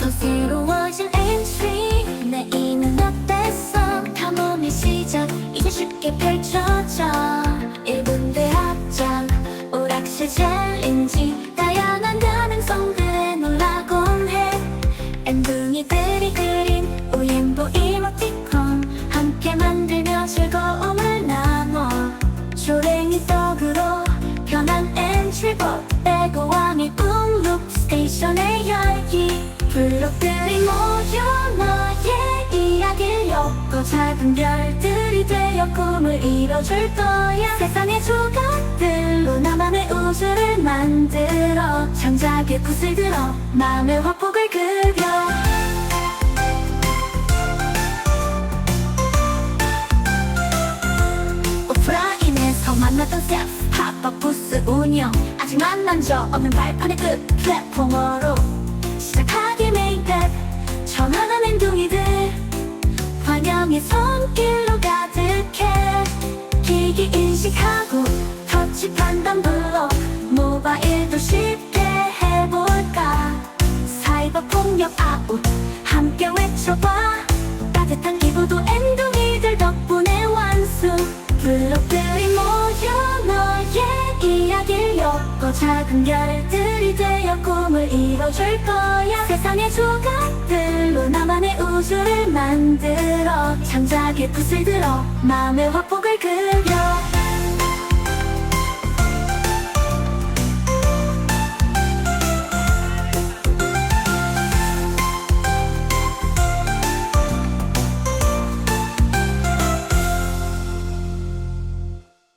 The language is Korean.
또 새로워진 엔트리 내 이는 어땠어? 탐험의 시작. 이제 쉽게 펼쳐져. 1분 대 합장 오락실 챌린지. 다양한 가능성들에 놀라곤 해. 엠둥이들 조랭이 떡으로 변한 엔트리봇 빼고와 미꿈 룩 스테이션의 열기. 블록들이 모여 너의 이야기를 엮고 작은 별들이 되어 꿈을 이뤄줄 거야. 세상의 조각들로 나만의 우주를 만들어 창작의 붓을 들어 마음의 화폭을 그려 만났던 셀프 팝업 부스 운영. 아직 만난 적 없는 발판의 끝 플랫폼으로 시작하기 메인랩 전화는 행동이들. 환영의 손길로 가득해. 기기 인식하고 엮고 작은 별들이 되어 꿈을 이뤄줄 거야. 세상의 조각들로 나만의 우주를 만들어. 창작의 붓을 들어 마음의 화폭을 그려